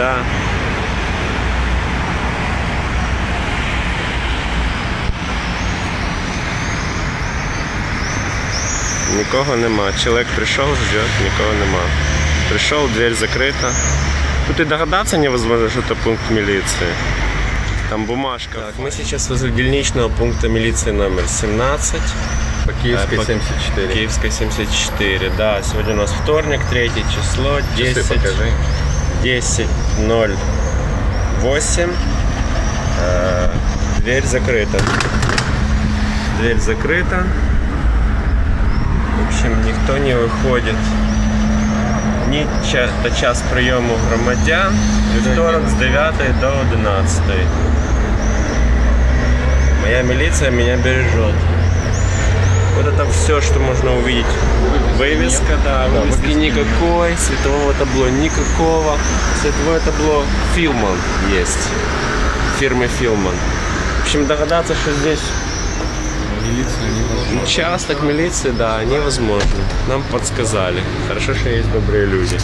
Да. Нікого нема. Чоловік прийшов, ждет, нікого нема. Пришел, дверь закрыта. Тут и догадаться невозможно, что это пункт милиции. Там бумажка. Так, мы сейчас возле дельничного пункта милиции номер 17. По Киевской Э, по- 74. Киевская 74, да. Сегодня у нас вторник, третье число, Часы 10, покажи. 10.08. Э, Дверь закрыта. Дверь закрыта. В общем, никто не выходит. Ні ча- до час прийому громадян. Вівторок з 9 до 11. Моя милиция меня бережет. Вот это все, что можно увидеть. Вывеска, да, вывески никакой, светового табло никакого. Световое табло Филман есть. Фирмы Филман. В общем, догадаться, что здесь Милицию не должно. участок милиции, да, невозможно. Нам подсказали. Хорошо, что есть добрые люди.